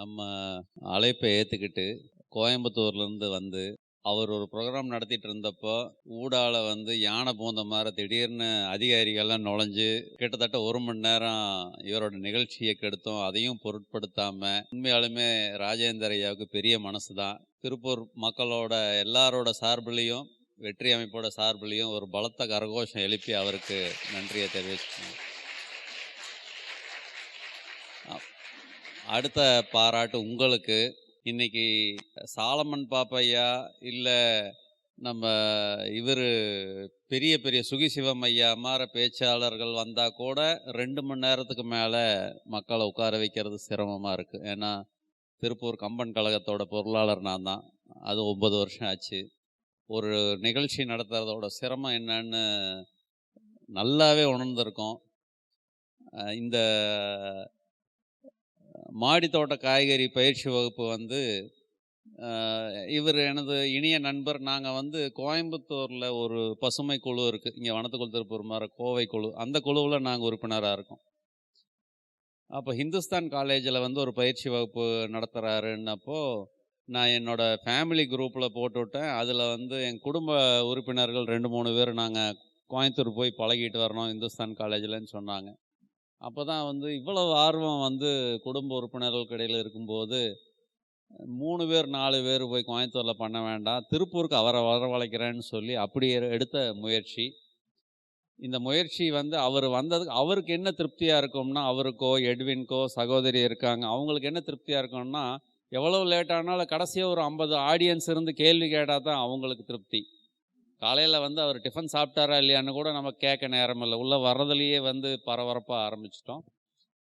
நம்ம அழைப்பை ஏற்றுக்கிட்டு கோயம்புத்தூர்லேருந்து வந்து அவர் ஒரு ப்ரோக்ராம் நடத்திட்டு இருந்தப்போ ஊடால வந்து யானை பூந்த மாதிரி திடீர்னு அதிகாரிகள்லாம் நுழைஞ்சு கிட்டத்தட்ட ஒரு மணி நேரம் இவரோட நிகழ்ச்சியை கெடுத்தோம். அதையும் பொருட்படுத்தாமல் உண்மையாலுமே ராஜேந்தர் ஐயாவுக்கு பெரிய மனசு தான். திருப்பூர் மக்களோட எல்லாரோட சார்பிலையும் வெற்றி அமைப்போட சார்பிலையும் ஒரு பலத்த கரகோஷம் எழுப்பி அவருக்கு நன்றியை தெரிவிச்சுக்கணும். அடுத்த பாராட்டு உங்களுக்கு. இன்னைக்கு சாலமன் பாப்பையா? இல்லை நம்ம இவர் பெரிய பெரிய சுகி சிவம் ஐயா மாற பேச்சாளர்கள் வந்தால் கூட ரெண்டு மணி நேரத்துக்கு மேலே மக்களை உட்கார வைக்கிறது சிரமமாக இருக்குது ஏன்னா திருப்பூர் கம்பன் கழகத்தோட பொருளாளர் நான் தான். அது ஒன்பது வருஷம் ஆச்சு. ஒரு நிகழ்ச்சி நடத்துறதோட சிரமம் என்னன்னு நல்லாவே உணர்ந்திருக்கோம். இந்த மாடி தோட்ட காய்கறி பயிற்சி வகுப்பு வந்து இவர் எனது இனிய நண்பர். நாங்கள் வந்து கோயம்புத்தூரில் ஒரு பசுமை குழு இருக்குது இங்கே வனத்துக்குள் திருப்பூர் மாதிரி கோவை குழு. அந்த குழுவில் நாங்கள் உறுப்பினராக இருக்கோம். அப்போ ஹிந்துஸ்தான் காலேஜில் வந்து ஒரு பயிற்சி வகுப்பு நடத்துகிறாருன்னப்போ நான் என்னோடய ஃபேமிலி குரூப்பில் போட்டு விட்டேன் அதில் வந்து என் குடும்ப உறுப்பினர்கள் ரெண்டு மூணு பேர் நாங்கள் கோயம்புத்தூர் போய் பழகிட்டு வரணும் இந்துஸ்தான் காலேஜில்னு சொன்னாங்க. அப்போ தான் வந்து இவ்வளவு ஆர்வம் வந்து குடும்ப உறுப்பினர்களுக்கு இடையில் இருக்கும்போது மூணு பேர் நாலு பேர் போய் கோயம்புத்தூரில் பண்ண வேண்டாம் திருப்பூருக்கு அவரை வரவழைக்கிறேன்னு சொல்லி அப்படி எடுத்த முயற்சி. இந்த முயற்சி வந்து அவர் வந்ததுக்கு அவருக்கு என்ன திருப்தியாக இருக்கும்னா அவருக்கோ எட்வின்கோ சகோதரி இருக்காங்க அவங்களுக்கு என்ன திருப்தியாக இருக்கும்னா எவ்வளோ லேட் ஆனாலும் கடைசியாக ஒரு ஐம்பது ஆடியன்ஸ் இருந்து கேள்வி கேட்டால் தான் அவங்களுக்கு திருப்தி. காலையில் வந்து அவர் டிஃபன் சாப்பிட்டாரா இல்லையான்னு கூட நம்ம கேட்க நேரம் இல்லை. உள்ளே வர்றதுலேயே வந்து பரபரப்பாக ஆரம்பிச்சிட்டோம்.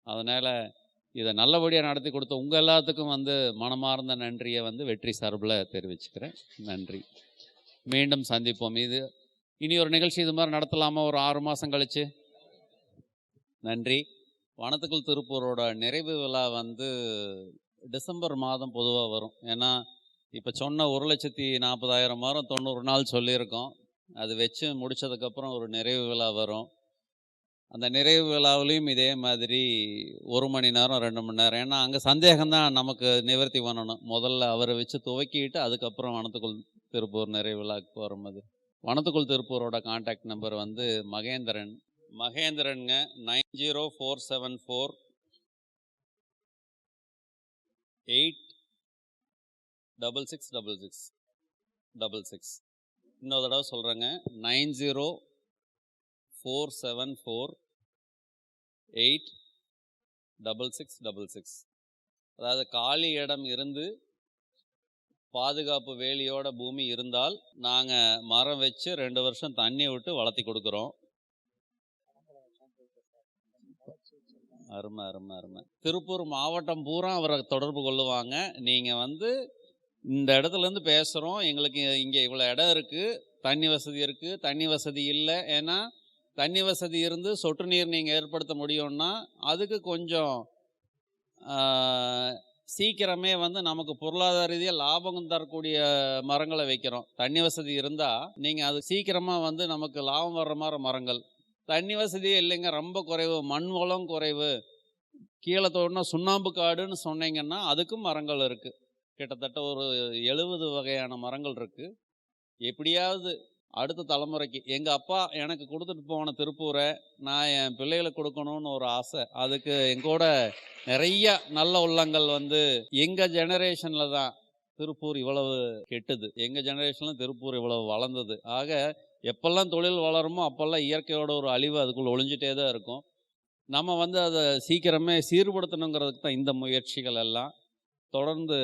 அதனால் இதை நல்லபடியாக நடத்தி கொடுத்த உங்கள் எல்லாத்துக்கும் வந்து மனமார்ந்த நன்றியை வந்து வெற்றி சார்பில் தெரிவிச்சுக்கிறேன். நன்றி. மீண்டும் சந்திப்போம். இது இனி ஒரு நிகழ்ச்சி இது மாதிரி நடத்தலாமா? ஒரு ஆறு மாதம் கழிச்சு. நன்றி. வனத்துக்குள் திருப்பூரோட நிறைவு விழா வந்து டிசம்பர் மாதம் பொதுவாக வரும். ஏன்னா இப்போ சொன்ன ஒரு லட்சத்தி நாற்பதாயிரம் வாரம் தொண்ணூறு நாள் சொல்லியிருக்கோம். அது வச்சு முடிச்சதுக்கப்புறம் ஒரு நிறைவு விழா வரும். அந்த நிறைவு விழாவிலையும் இதே மாதிரி ஒரு மணி நேரம் ரெண்டு மணி நேரம். ஏன்னா அங்கே சந்தேகம்தான் நமக்கு நிவர்த்தி பண்ணணும். முதல்ல அவரை வச்சு துவக்கிட்டு அதுக்கப்புறம் வனத்துக்குள் திருப்பூர் நிறைவு விழாக்கு போகிற மாதிரி. வனத்துக்குள் திருப்பூரோட காண்டாக்ட் நம்பர் வந்து Mahendran. மகேந்திரனுங்க nine zero four seven four eight double six double six double six இன்னொரு தடவை சொல்கிறேங்க nine zero four seven four eight double six double six அதாவது காலி இடம் இருந்து பாதுகாப்பு வேலியோட பூமி இருந்தால் நாங்கள் மரம் வச்சு ரெண்டு வருஷம் தண்ணி விட்டு வளர்த்தி கொடுக்குறோம். அருமை அருமை அருமை. திருப்பூர் மாவட்டம் பூரா அவரை தொடர்பு கொள்ளுவாங்க. நீங்கள் வந்து இந்த இடத்துலேருந்து பேசுகிறோம் எங்களுக்கு இங்கே இவ்வளோ இடம் இருக்குது தண்ணி வசதி இருக்குது தண்ணி வசதி இல்லை. ஏன்னா தண்ணி வசதி இருந்து சொட்டு நீர் நீங்கள் ஏற்படுத்த முடியும்னா அதுக்கு கொஞ்சம் சீக்கிரமே வந்து நமக்கு பொருளாதார ரீதியாக லாபம் தரக்கூடிய மரங்களை வைக்கிறோம். தண்ணி வசதி இருந்தால் நீங்கள் அது சீக்கிரமாக வந்து நமக்கு லாபம் வர்ற மாதிரி மரங்கள். தண்ணி வசதியே இல்லைங்க. ரொம்ப குறைவு. மண் வளம் குறைவு. கீழே தோடினா சுண்ணாம்பு காடுன்னு சொன்னீங்கன்னா அதுக்கும் மரங்கள் இருக்குது கிட்டத்தட்ட ஒரு எழுபது வகையான மரங்கள் இருக்குது எப்படியாவது அடுத்த தலைமுறைக்கு எங்கள் அப்பா எனக்கு கொடுத்துட்டு போன திருப்பூரை நான் என் பிள்ளைகளுக்கு கொடுக்கணும்னு ஒரு ஆசை. அதுக்கு எங்கூட நிறைய நல்ல உள்ளங்கள் வந்து எங்கள் ஜெனரேஷனில் தான் திருப்பூர் இவ்வளவு கெட்டுது. எங்கள் ஜெனரேஷனில் திருப்பூர் இவ்வளவு வளர்ந்தது. ஆக எப்பெல்லாம் தொழில் வளருமோ அப்போல்லாம் இயற்கையோட ஒரு அழிவு அதுக்குள்ளே ஒழிஞ்சிட்டே தான் இருக்கும். நம்ம வந்து அதை சீக்கிரமே சீர்படுத்தணுங்கிறதுக்கு தான் இந்த முயற்சிகள் எல்லாம் தொடர்ந்து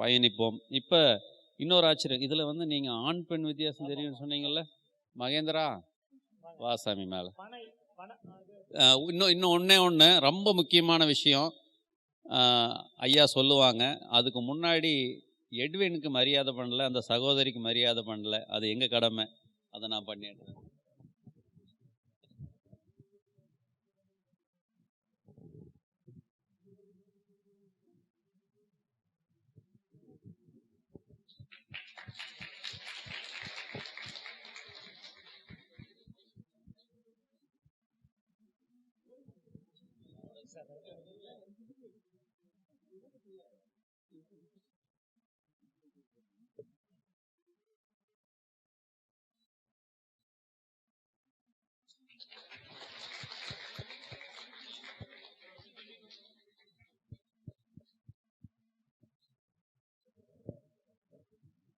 பயணிப்போம். இப்போ இன்னொரு ஆச்சரியம். இதில் வந்து நீங்கள் ஆண் பெண் வித்தியாசம் தெரியும்னு சொன்னீங்கல்ல? மகேந்திரா வாசாமி மேலே. இன்னும் இன்னும் ஒன்றே ஒன்று ரொம்ப முக்கியமான விஷயம். ஐயா சொல்லுவாங்க அதுக்கு முன்னாடி எட்வினுக்கு மரியாதை பண்ணல அந்த சகோதரிக்கு மரியாதை பண்ணல. அது எங்கள் கடமை? அதை நான் பண்ணிடுறேன்.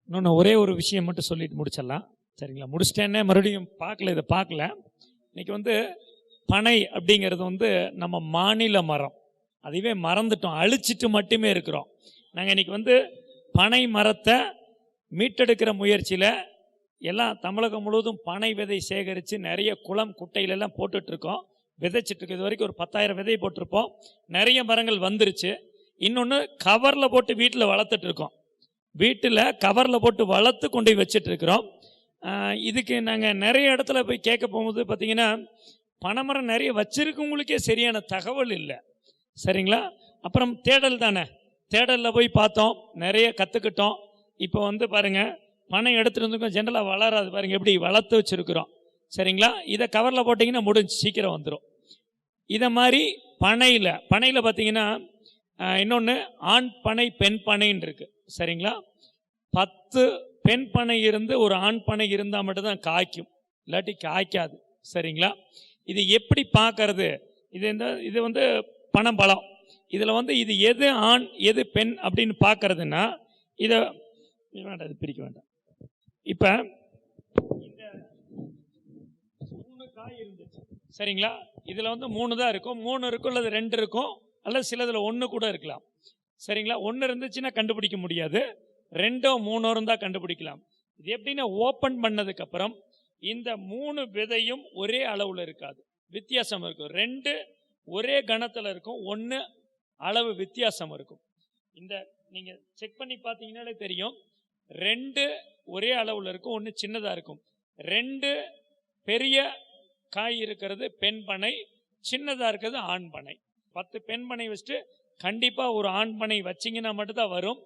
இன்னொன்று ஒரே ஒரு விஷயம் மட்டும் சொல்லிட்டு முடிச்சிடலாம். சரிங்களா? முடிச்சிட்டேன்னே மறுபடியும் பார்க்கல இதை பார்க்கல. இன்னைக்கு வந்து பனை அப்படிங்கிறது வந்து நம்ம மாநில மரம். அதுவே மறந்துட்டோம். அழிச்சிட்டு மட்டுமே இருக்கிறோம். நாங்கள் இன்னைக்கு வந்து பனை மரத்தை மீட்டெடுக்கிற முயற்சியில் எல்லாம் தமிழகம் முழுவதும் பனை விதை சேகரித்து நிறைய குளம் குட்டையிலெல்லாம் போட்டுட்ருக்கோம். விதைச்சிட்டுருக்கு இது வரைக்கும் ஒரு பத்தாயிரம் விதை போட்டிருப்போம். நிறைய மரங்கள் வந்துருச்சு. இன்னொன்று கவரில் போட்டு வீட்டில் வளர்த்துட்ருக்கோம். வீட்டில் கவரில் போட்டு வளர்த்து கொண்டு போய் வச்சிட்டு இருக்கிறோம் இதுக்கு நாங்கள் நிறைய இடத்துல போய் கேட்க போகும்போது பார்த்திங்கன்னா பனைமரம் நிறைய வச்சிருக்கவங்களுக்கே சரியான தகவல் இல்லை. சரிங்களா? அப்புறம் தேடல் தானே. தேடலில் போய் பார்த்தோம். நிறைய கற்றுக்கிட்டோம் இப்போ வந்து பாருங்க பனை எடுத்துகிட்டு வந்துருக்கோம். ஜென்ரலாக வளராது பாருங்கள் எப்படி வளர்த்து வச்சுருக்குறோம். சரிங்களா? இதை கவரில் போட்டிங்கன்னா முடிஞ்சு சீக்கிரம் வந்துடும் இதை மாதிரி பனையில் பனையில் பார்த்தீங்கன்னா இன்னொன்று ஆண் பனை பெண் பனைன்னு இருக்குது சரிங்களா? பத்து பெண் பனை இருந்து ஒரு ஆண் பனை இருந்தால் மட்டும்தான் காய்க்கும். இல்லாட்டி காய்க்காது. சரிங்களா? இது எப்படி பார்க்கறது? இது இந்த இது வந்து பனம்பழம் இதில் வந்து இது எது ஆண் எது பெண் அப்படின்னு பார்க்கறதுன்னா இதை வேண்டாம் இது பிரிக்க வேண்டாம். இப்போ இந்த மூணு காய் இருந்துச்சு. சரிங்களா? இதில் வந்து மூணு தான் இருக்கும். மூணு இருக்கும் அல்லது ரெண்டு இருக்கும் அல்லது சிலதில் ஒன்று கூட இருக்கலாம். சரிங்களா? ஒன்று இருந்துச்சுன்னா கண்டுபிடிக்க முடியாது. ரெண்டோ மூணோ இருந்தால் கண்டுபிடிக்கலாம். இது எப்படின்னா ஓப்பன் பண்ணதுக்கப்புறம் இந்த மூணு விதையும் ஒரே அளவில் இருக்காது. வித்தியாசம் இருக்கும். ரெண்டு ஒரே கணத்தில் இருக்கும். ஒன்று அளவு வித்தியாசம் இருக்கும். இந்த நீங்கள் செக் பண்ணி பார்த்தீங்கன்னாலே தெரியும். ரெண்டு ஒரே அளவில் இருக்கும். ஒன்று சின்னதாக இருக்கும். ரெண்டு பெரிய காய் இருக்கிறது பெண் பனை சின்னதாக இருக்கிறது ஆண் பனை பத்து பெண் பனை வச்சுட்டு கண்டிப்பாக ஒரு ஆண் பனை வச்சிங்கன்னா மட்டும்தான் வரும்.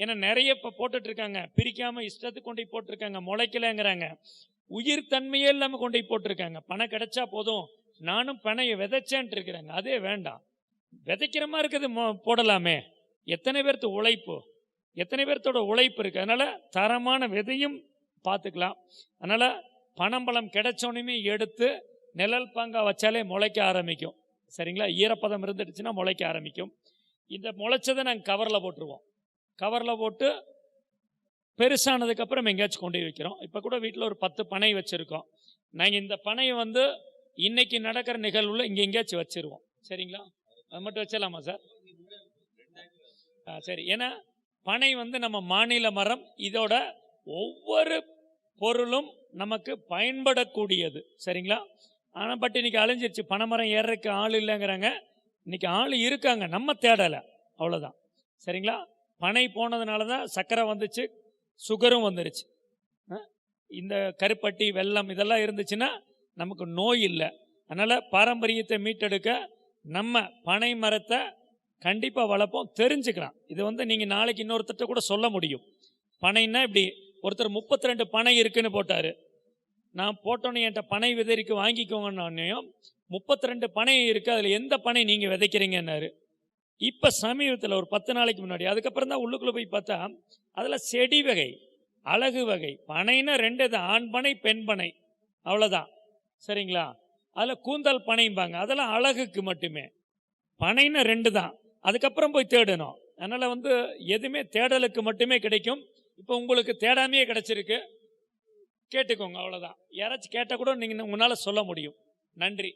ஏன்னா நிறைய இப்போ போட்டுட்ருக்காங்க பிரிக்காமல் இஷ்டத்துக்கு கொண்டு போய் போட்டிருக்காங்க. முளைக்கலங்கிறாங்க. உயிர் தன்மையே இல்லாமல் கொண்டு போய் போட்டிருக்காங்க. பணம் கிடைச்சா போதும். நானும் பனையை விதைச்சேன்ட்டு இருக்கிறாங்க. அதே வேண்டாம். விதைக்கிற மாதிரி இருக்குது போடலாமே. எத்தனை பேர்த்து உழைப்பு? எத்தனை பேர்த்தோட உழைப்பு இருக்கு? அதனால தரமான விதையும் பார்த்துக்கலாம். அதனால பனம்பழம் கிடைச்சோன்னுமே எடுத்து நிழல் பங்கா வச்சாலே முளைக்க ஆரம்பிக்கும். சரிங்களா? ஈரப்பதம் இருந்துடுச்சுன்னா முளைக்க ஆரம்பிக்கும். இந்த முளைச்சதை நாங்கள் கவரில் போட்டுருவோம். கவரில் போட்டு பெருசானதுக்கப்புறம் எங்கேயாச்சும் கொண்டு போய் வைக்கிறோம். இப்போ கூட வீட்டில் ஒரு பத்து பனை வச்சுருக்கோம். நாங்கள் இந்த பனையை வந்து இன்னைக்கு நடக்கிற நிகழ்வில் இங்கே எங்கேயாச்சும் வச்சிருவோம். சரிங்களா? அது மட்டும் வச்சிடலாமா சார்? ஆ, சரி. ஏன்னா பனை வந்து நம்ம மாநில மரம் இதோட ஒவ்வொரு பொருளும் நமக்கு பயன்படக்கூடியது. சரிங்களா? ஆனால் பட் இன்னைக்கு அழிஞ்சிருச்சு. பனைமரம் ஏறக்கு ஆள் இல்லைங்கிறாங்க. இன்னைக்கு ஆள் இருக்காங்க. நம்ம தேடலை. அவ்வளோதான் சரிங்களா? பனை போனதுனால தான் சர்க்கரை வந்துச்சு. சுகரும் வந்துருச்சு. இந்த கருப்பட்டி வெல்லம் இதெல்லாம் இருந்துச்சுன்னா நமக்கு நோய் இல்லை. அதனால் பாரம்பரியத்தை மீட்டெடுக்க நம்ம பனை மரத்தை கண்டிப்பாக வளர்ப்போம் தெரிஞ்சுக்கலாம். இது வந்து நீங்கள் நாளைக்கு இன்னொருத்தட்ட கூட சொல்ல முடியும். பனைன்னா இப்படி ஒருத்தர் முப்பத்தி ரெண்டு பனை இருக்குன்னு போட்டார். நான் போட்டோன்னே என்கிட்ட பனை விதைக்கு வாங்கிக்கோங்கன்னு முப்பத்தி ரெண்டு பனை இருக்குது அதில் எந்த பனை நீங்கள் விதைக்கிறீங்கன்னாரு. இப்போ சமீபத்தில் ஒரு பத்து நாளைக்கு முன்னாடி அதுக்கப்புறம் தான் உள்ளுக்குள்ளே போய் பார்த்தா அதில் செடி வகை அழகு வகை பனைன்னா ரெண்டு தான் ஆண் பனை பெண் பனை அவ்வளோதான் சரிங்களா? அதில் கூந்தல் பனைம்பாங்க. அதெல்லாம் அழகுக்கு மட்டுமே. பனைன்னு ரெண்டு தான் அதுக்கப்புறம் போய் தேடணும். அதனால் வந்து எதுவுமே தேடலுக்கு மட்டுமே கிடைக்கும். இப்போ உங்களுக்கு தேடாமையே கிடச்சிருக்கு. கேட்டுக்கோங்க அவ்வளோதான் யாராச்சும் கேட்டால் கூட நீங்கள் உங்களால் சொல்ல முடியும். நன்றி.